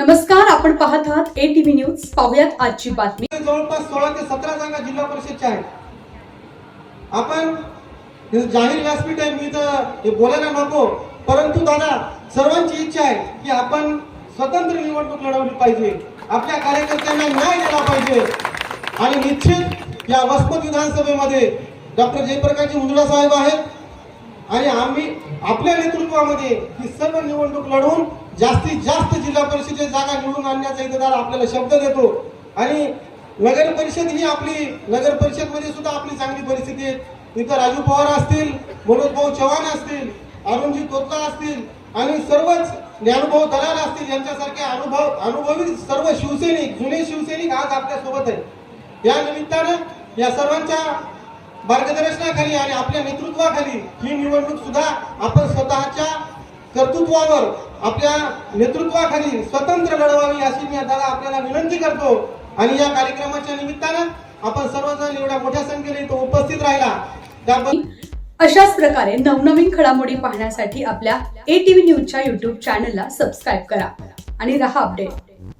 नमस्कार आपण पाहत आहात ए टीव्ही न्यूज पाहुयात आजची बातमी. जवळपास सोळा ते सतरा जागा जिल्हा परिषदच्या आहेत. आपण जाहीर व्यासपीठ आहे मी तर हे बोलायला नको परंतु दादा सर्वांची इच्छा आहे की आपण स्वतंत्र निवडणूक लढवली पाहिजे. आपल्या कार्यकर्त्यांना न्याय दिला पाहिजे. आणि निश्चित या वसमत विधानसभेमध्ये डॉक्टर जयप्रकाश मुंदडा साहेब आहेत. आणि आम्ही आपल्या नेतृत्वामध्ये ही सर्व निवडणूक लढवून जास्तीत जास्त जिल्हा परिषदेच्या जागा निवडून आणण्याचा इथं आपल्याला शब्द देतो. आणि नगर परिषद ही आपली नगर परिषदमध्ये सुद्धा आपली चांगली परिस्थिती आहे. इथं राजू पवार असतील मनोज भाऊ चव्हाण असतील अरुणजी तोतला असतील आणि सर्वच ज्ञानुभव दलाल असतील यांच्यासारखे अनुभव अनुभवी सर्व शिवसैनिक जुने शिवसैनिक आज आपल्यासोबत आहेत. या निमित्तानं या सर्वांच्या मार्गदर्शनाखाली आणि आपल्या नेतृत्वाखाली ही निवडणूक सुद्धा कर्तृत्वावर आपल्या नेतृत्वाखाली स्वतंत्र लढवावी अशी मी दादा आपल्याला विनंती करतो. आणि या कार्यक्रमाच्या निमित्तानं आपण सर्वजण एवढ्या मोठ्या संख्येने तो उपस्थित राहिला. त्याबद्दल अशाच प्रकारे नवनवीन घडामोडी पाहण्यासाठी आपल्या ए टी व्ही न्यूजच्या युट्यूब चॅनलला सबस्क्राईब करा. आणि रहा अपडेट